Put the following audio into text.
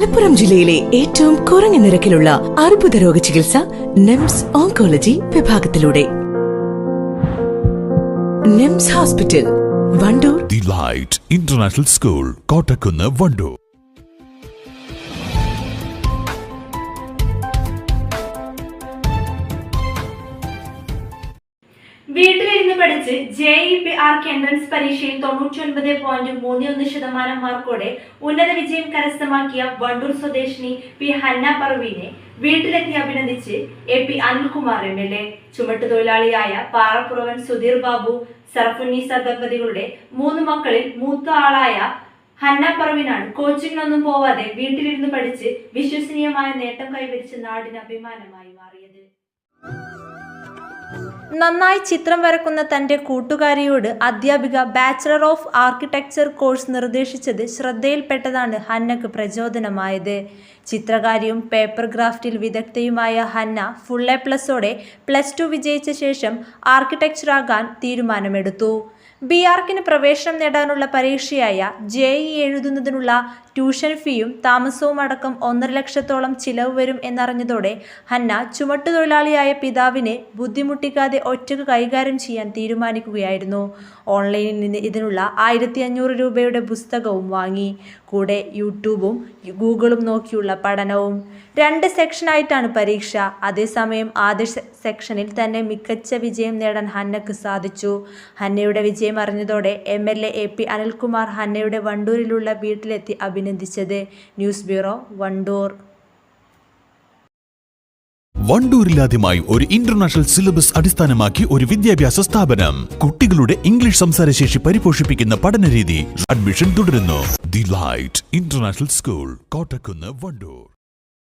മലപ്പുറം ജില്ലയിലെ ഏറ്റവും കുറഞ്ഞ നിരക്കിലുള്ള അർബുദ രോഗ ചികിത്സ NIMS oncology വിഭാഗത്തിലൂടെ. NIMS hospital Wandoor. The light international school Kottakkunnu Wandoor. വീട്ടിലിരുന്ന് പഠിച്ച് J E B arch entrance പരീക്ഷയിൽ തൊണ്ണൂറ്റി ഒൻപത് പോയിന്റ് മൂന്ന് ഒന്ന് ശതമാനം മാർക്കോടെ ഉന്നത വിജയം കരസ്ഥമാക്കിയ വണ്ടൂർ സ്വദേശിനി പി ഹന്ന പറവീനെ വീട്ടിലെത്തി അഭിനന്ദിച്ച് A P Anilkumar M L A. ചുമട്ടുതൊഴിലാളിയായ Parappuravan Sudheer Babu Sarfunnisa ദമ്പതികളുടെ മൂന്ന് മക്കളിൽ മൂത്ത ആളായ ഹന്ന പറവിനാണ് കോച്ചിങ്ങിനൊന്നും പോവാതെ വീട്ടിലിരുന്ന് പഠിച്ച് വിശ്വസനീയമായ നേട്ടം കൈവരിച്ച് നാടിന് അഭിമാനമായി മാറിയത്. നന്നായി ചിത്രം വരക്കുന്ന തന്റെ കൂട്ടുകാരിയോട് അധ്യാപിക ബാച്ചിലർ ഓഫ് ആർക്കിടെക്ചർ കോഴ്സ് നിർദ്ദേശിച്ചത് ശ്രദ്ധയിൽപ്പെട്ടതാണ് ഹന്നക്ക് പ്രചോദനമായത്. ചിത്രകാരിയും പേപ്പർ ഗ്രാഫ്റ്റിൽ വിദഗ്ധയുമായ ഹന്ന ഫുൾ എ പ്ലസോടെ പ്ലസ് ടു വിജയിച്ച ശേഷം ആർക്കിടെക്ചറാകാൻ തീരുമാനമെടുത്തു. ബി ആർക്കിന് പ്രവേശനം നേടാനുള്ള പരീക്ഷയായ ജെ ഇ എഴുതുന്നതിനുള്ള ട്യൂഷൻ ഫീയും താമസവും അടക്കം ഒന്നര ലക്ഷത്തോളം ചിലവ് വരും എന്നറിഞ്ഞതോടെ ഹന്ന ചുമട്ടുതൊഴിലാളിയായ പിതാവിനെ ബുദ്ധിമുട്ടിക്കാതെ ഒറ്റയ്ക്ക് കൈകാര്യം ചെയ്യാൻ തീരുമാനിക്കുകയായിരുന്നു. ഓൺലൈനിൽ നിന്ന് ഇതിനുള്ള ആയിരത്തി അഞ്ഞൂറ് രൂപയുടെ പുസ്തകവും വാങ്ങി. കൂടെ യൂട്യൂബും ഗൂഗിളും നോക്കിയുള്ള പഠനവും. രണ്ട് സെക്ഷനായിട്ടാണ് പരീക്ഷ. അതേസമയം ആദ്യ സെക്ഷനിൽ തന്നെ മികച്ച വിജയം നേടാൻ ഹന്നക്ക് സാധിച്ചു. ഹന്നയുടെ വിജയം അറിഞ്ഞതോടെ M L A P Anilkumar ഹന്നയുടെ വണ്ടൂരിലുള്ള വീട്ടിലെത്തി അഭിനന്ദിച്ചത്. News bureau Wandoor. വണ്ടൂരിലാദ്യമായി ഒരു ഇന്റർനാഷണൽ സിലബസ് അടിസ്ഥാനമാക്കി ഒരു വിദ്യാഭ്യാസ സ്ഥാപനം. കുട്ടികളുടെ ഇംഗ്ലീഷ് സംസാരശേഷി പരിപോഷിപ്പിക്കുന്ന പഠനരീതി അഡ്മിഷൻ തുടരുന്നു. The light international school Kottakkunnu Wandoor.